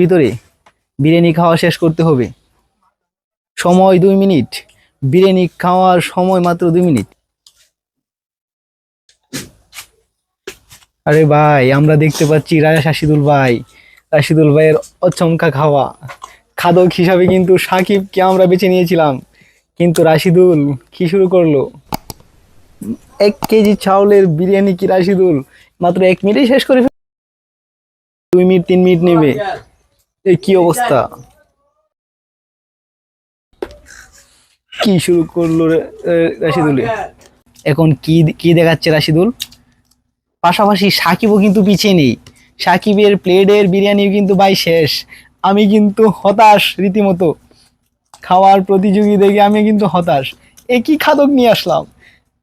ভিতরে বিরিয়ানি খাওয়া শেষ করতে হবে। সময় দুই মিনিট। বিরিয়ানি খাওয়ার সময় মাত্র দুই মিনিট। আরে ভাই, আমরা দেখতে পাচ্ছি রাজা শাসিদুল ভাই। রাশিদুল ভাইয়ের অচমকা খাওয়া। খাদক হিসাবে কিন্তু সাকিবকে আমরা বেছে নিয়েছিলাম। কিন্তু রাশিদুল কি শুরু করল? এক কেজি চাউলের বিরিয়ানি কি রাশিদুল? মাত্র এক মিনিটে শেষ করে দুই মিনিট, তিন মিনিট নেবে। এই কি অবস্থা? কি শুরু করল রাশিদুলে? এখন কি কি দেখাচ্ছে রাশিদুল? পাশাপাশি সাকিবও কিন্তু পিছিয়ে নেই। সাকিবের প্লেটের বিরিয়ানি কিন্তু ভাই শেষ। আমি কিন্তু হতাশ রীতিমতো। খাওয়ার প্রতিযোগী দেখে আমি কিন্তু হতাশ। এ কি খাদক নিয়ে আসলাম।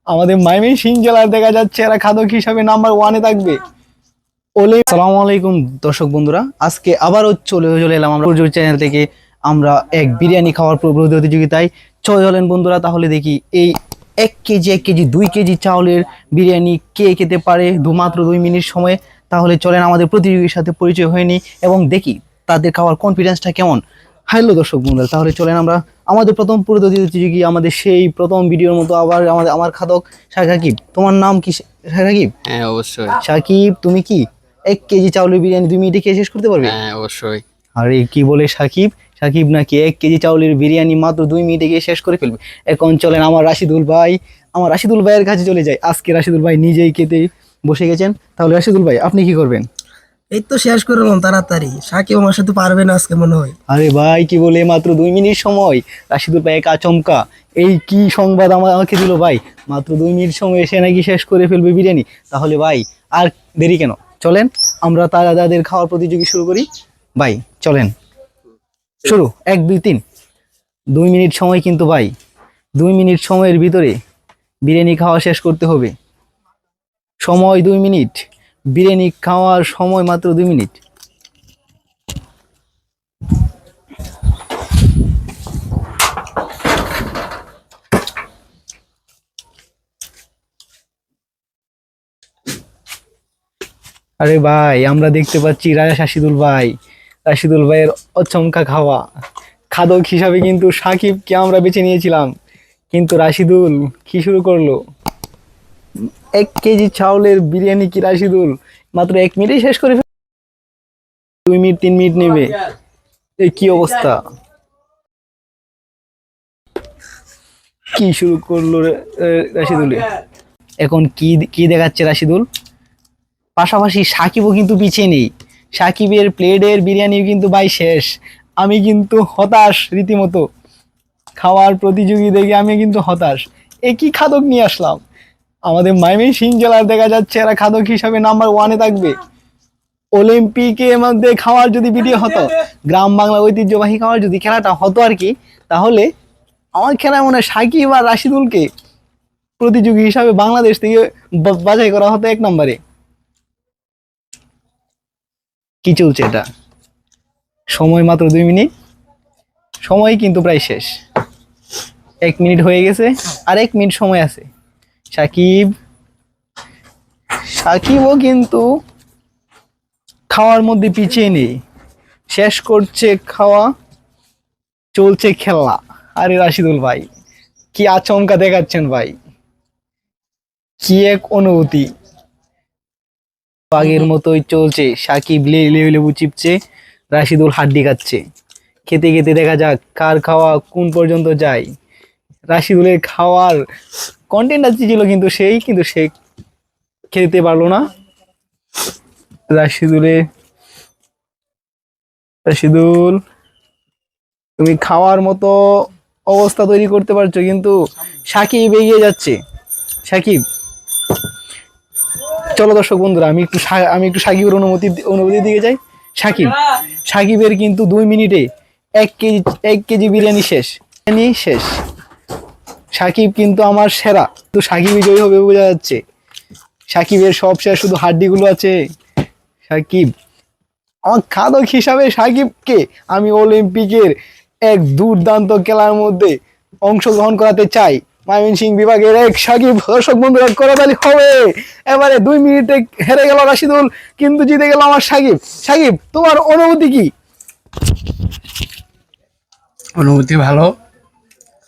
আমাদের মাইমি সিং জেলার দেখা যাচ্ছে, এরা খাদক হিসাবে নাম্বার ওয়ানে থাকবে। ওলে সালামু আলাইকুম দর্শক বন্ধুরা। আজকে আবারও চলে চলে এলাম আমরা প্রযোগ চ্যানেল থেকে। আমরা এক বিরিয়ানি খাওয়ার প্র- প্রতিযোগিতায়। চলে চলেন বন্ধুরা তাহলে দেখি এই এক কেজি এক কেজি দুই কেজি চাউলের বিরিয়ানি কে খেতে পারে দু মাত্র দুই মিনিট সময়ে? তাহলে চলেন আমাদের প্রতিযোগীর সাথে পরিচয় হয়নি এবং দেখি তাদের খাওয়ার কনফিডেন্সটা কেমন। হ্যালো দর্শক বন্ধুরা তাহলে চলেন আমরা আমাদের প্রথম প্রতিযোগী আমাদের সেই প্রথম ভিডিওর মতো আবার আমাদের আমার খাদক সাকিব তোমার নাম কি সাকিব হ্যাঁ অবশ্যই। সাকিব তুমি কি? এক কেজি চাউলের বিরিয়ানি দুই মিনিটে খেয়ে শেষ করতে পারবে? হ্যাঁ অবশ্যই। আরে কি বলে সাকিব? সাকিব নাকি এক কেজি চাউলের বিরিয়ানি মাত্র দুই মিনিটে গিয়ে শেষ করে ফেলবে। এখন চলেন আমার রাশিদুল ভাই। আমার রাশিদুল ভাইয়ের কাছে চলে যায় আজকে রাশিদুল ভাই নিজেই খেতে বসে গেছেন। তাহলে রাশিদুল ভাই আপনি কি করবেন? এই তো শেষ করলাম তাড়াতাড়ি। সাকিব আমার সাথে পারবে না আজকে মনে হয়। আরে ভাই কি বলে মাত্র দুই মিনিট সময়। রাশিদুল ভাই একা চমকা। এই কি সংবাদ আমার আমাকে দিল ভাই? মাত্র দুই মিনিট সময় এসে নাকি শেষ করে ফেলবে বিরিয়ানি। তাহলে ভাই আর দেরি কেন? চলেন, আমরা তারা তাদের খাওয়ার প্রতিযোগী শুরু করি। ভাই, চলেন। শুরু, এক, দুই, তিন। দুই মিনিট সময় কিন্তু ভাই, দুই মিনিট সময়ের ভিতরে বিরিয়ানি খাওয়া শেষ করতে হবে। সময় দুই মিনিট, বিরিয়ানি খাওয়ার সময় মাত্র দুই মিনিট। আরে ভাই, আমরা দেখতে পাচ্ছি রাজা শাসিদুল ভাই। রাশিদুল ভাইয়ের অচমকা খাওয়া। খাদক হিসাবে কিন্তু সাকিবকে আমরা বেছে নিয়েছিলাম। কিন্তু রাশিদুল কি শুরু করল? এক কেজি চাউলের বিরিয়ানি কি রাশিদুল? মাত্র এক মিনিটে শেষ করে দুই মিনিট, তিন মিনিট নেবে। এই কি অবস্থা? কি শুরু করল রাশিদুলে? এখন কি কি দেখাচ্ছে রাশিদুল? পাশাপাশি সাকিবও কিন্তু পিছিয়ে নেই। সাকিবের প্লেটের বিরিয়ানিও কিন্তু ভাই শেষ। আমি কিন্তু হতাশ রীতিমতো। খাওয়ার প্রতিযোগী দেখে আমি কিন্তু হতাশ। এ কি খাদক নিয়ে আসলাম? আমাদের মাইমি সিং জেলার দেখা যাচ্ছে, এরা খাদক হিসাবে নাম্বার ওয়ানে থাকবে। অলিম্পিকে মধ্যে খাওয়ার যদি ভিডিও হতো, গ্রাম বাংলা ঐতিহ্যবাহী খাওয়ার যদি খেলাটা হতো আর কি, তাহলে আমার খেলায় মনে হয় সাকিব আর রাশিদুলকে প্রতিযোগী হিসাবে বাংলাদেশ থেকে বা- বাছাই করা হতো এক নম্বরে। কি চলছে এটা? সময় মাত্র দুই মিনিট। সময় কিন্তু প্রায় শেষ। এক মিনিট হয়ে গেছে, আর এক মিনিট সময় আছে। সাকিব সাকিবও কিন্তু খাওয়ার মধ্যে পিছিয়ে নেই। শেষ করছে খাওয়া, চলছে খেলা। আরে রাশিদুল ভাই, কি আচমকা দেখাচ্ছেন ভাই। কি এক অনুভূতি। বাঘের মতোই চলছে। সাকিব লে- লেবু লেবু চিপছে রাশিদুল হাড্ডি খাচ্ছে। খেতে খেতে দেখা যাক কার খাওয়া কোন পর্যন্ত যায়। রাশিদুলের খাওয়ার কন্টেন্ট আছে ছিল কিন্তু সেই কিন্তু সে খেতে পারল না। রাশিদুলে রাশিদুল তুমি খাওয়ার মতো অবস্থা তৈরি করতে পারছ কিন্তু সাকিব এগিয়ে যাচ্ছে। সাকিব চলো দর্শক বন্ধুরা, আমি একটু আমি একটু সাকিবের অনুমতি অনুভূতির দিকে যাই সাকিব, সাকিবের কিন্তু দুই মিনিটে এক কেজি এক কেজি বিরিয়ানি শেষ বিরিয়ানি শেষ। সাকিব কিন্তু আমার সেরা, তো সাকিব বিজয়ী হবে বোঝা যাচ্ছে। সাকিবের সব শেষ, শুধু হাড্ডিগুলো আছে। সাকিব, আমার খাদক হিসাবে সাকিবকে আমি অলিম্পিকের এক দুর্দান্ত খেলার মধ্যে অংশগ্রহণ করাতে চাই। ময়মনসিং বিভাগের এক সাকিব দর্শক বন্ধুরা করাতালি হবে। এবারে দুই মিনিটে হেরে গেল রাশিদুল, কিন্তু জিতে গেল আমার সাকিব। সাকিব, তোমার অনুভূতি কি? অনুভূতি ভালো,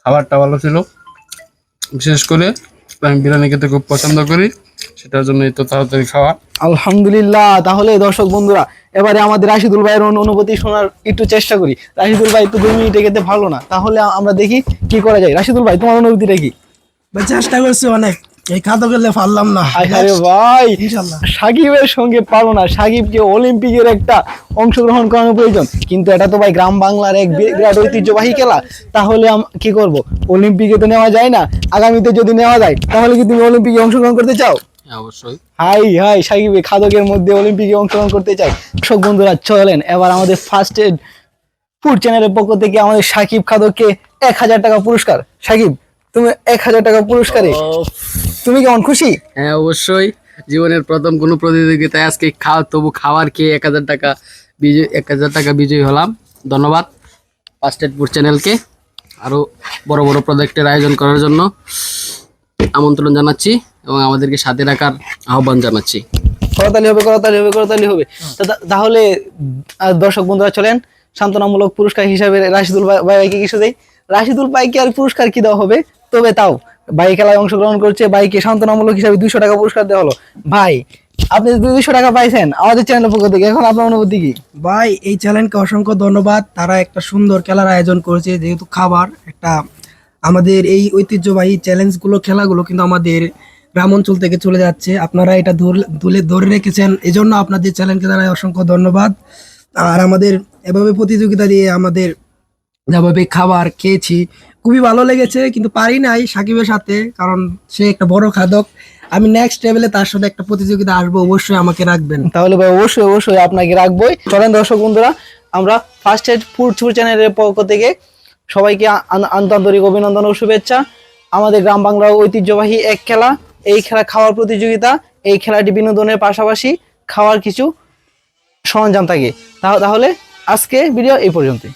খাবারটা ভালো ছিল। বিশেষ করে আমি বিরিয়ানি খেতে খুব পছন্দ করি। সেটার জন্য তো তাড়াতাড়ি খাওয়া। আলহামদুলিল্লাহ তাহলে দর্শক বন্ধুরা এবারে আমাদের রাশিদুল ভাইয়ের অনুভূতি শোনার একটু চেষ্টা করি। রাশিদুল ভাই তো দুই মিনিটে খেতে ভালো না তাহলে আমরা দেখি কি করা যায়। রাশিদুল ভাই তোমার অনুভূতিটা কি? চেষ্টা করছি অনেক। এই খাদ্য গেলে পারলাম না। ভাই সাকিবের সঙ্গে পারো না। সাকিবকে অলিম্পিকের একটা অংশগ্রহণ করানো প্রয়োজন। কিন্তু এটা তো ভাই গ্রাম বাংলার এক বিরাট ঐতিহ্যবাহী খেলা। তাহলে কি করব? অলিম্পিকে তো নেওয়া যায় না। আগামীতে যদি নেওয়া যায় তাহলে কি তুমি অলিম্পিকে অংশগ্রহণ করতে চাও? অবশ্যই। হাই হাই সাকিব খাদকের মধ্যে অলিম্পিকে অংশগ্রহণ করতে চাই। দর্শক বন্ধুরা চলেন এবার আমাদের ফার্স্ট এড ফুড চ্যানেলের পক্ষ থেকে আমাদের সাকিব খাদককে এক হাজার টাকা পুরস্কার। সাকিব তুমি এক হাজার টাকা পুরস্কারে। তুমি কেমন খুশি? হ্যাঁ অবশ্যই। জীবনের প্রথম কোনো প্রতিযোগিতায় আজকে খাওয়া তবু খাওয়ার খেয়ে এক হাজার টাকা বিজয় এক হাজার টাকা বিজয়ী হলাম। ধন্যবাদ ফার্স্ট এড ফুড চ্যানেলকে আরও বড় বড় প্রজেক্টের আয়োজন করার জন্য। আমন্ত্রণ জানাচ্ছি এবং আমাদেরকে সাথে রাখার আহ্বান জানাচ্ছি। করতালি হবে করতালি হবে করতালি হবে। তাহলে দর্শক বন্ধুরা চলেন সান্ত্বনামূলক পুরস্কার হিসাবে রাশিদুল ভাই ভাই- ভাইকে কিছু দেয় রাশিদুল ভাইকে আর পুরস্কার কি দেওয়া হবে? তবে তাও ভাই খেলায় অংশগ্রহণ করছে ভাইকে সান্ত্বনামূলক হিসাবে দুইশো টাকা পুরস্কার দেওয়া হলো। ভাই আপনি দুইশো টাকা পাইছেন আমাদের চ্যানেলের পক্ষ থেকে এখন আপনার অনুভূতি কি? ভাই এই চ্যানেলকে অসংখ্য ধন্যবাদ। তারা একটা সুন্দর খেলার আয়োজন করেছে যেহেতু খাবার একটা আমাদের এই ঐতিহ্যবাহী চ্যালেঞ্জগুলো খেলাগুলো কিন্তু আমাদের গ্রাম অঞ্চল থেকে চলে যাচ্ছে। আপনারা এটা তুলে ধরে রেখেছেন। এজন্য আপনাদের চ্যানেলকে জানাই অসংখ্য ধন্যবাদ। আর আমাদের এভাবে প্রতিযোগিতা দিয়ে আমাদের যেভাবে খাবার খেয়েছি, খুবই ভালো লেগেছে, কিন্তু পারি নাই সাকিবের সাথে, কারণ সে একটা বড় খাদক। আমি নেক্সট লেভেলে তার সাথে একটা প্রতিযোগিতা আসব, অবশ্যই আমাকে রাখবেন। তাহলে ভাই, অবশ্যই অবশ্যই আপনাকে রাখবোই। চলেন দর্শক বন্ধুরা, আমরা ফার্স্ট এড ফুড ফুড চ্যানেলের পক্ষ থেকে সবাইকে আন- আন্তরিক অভিনন্দন ও শুভেচ্ছা। আমাদের গ্রাম বাংলার ঐতিহ্যবাহী এক খেলা, এই খেলা খাওয়ার প্রতিযোগিতা, এই খেলাটি বিনোদনের পাশাপাশি খাওয়ার কিছু সরঞ্জাম থাকে। তাহ- তাহলে আজকে ভিডিও এই পর্যন্তই।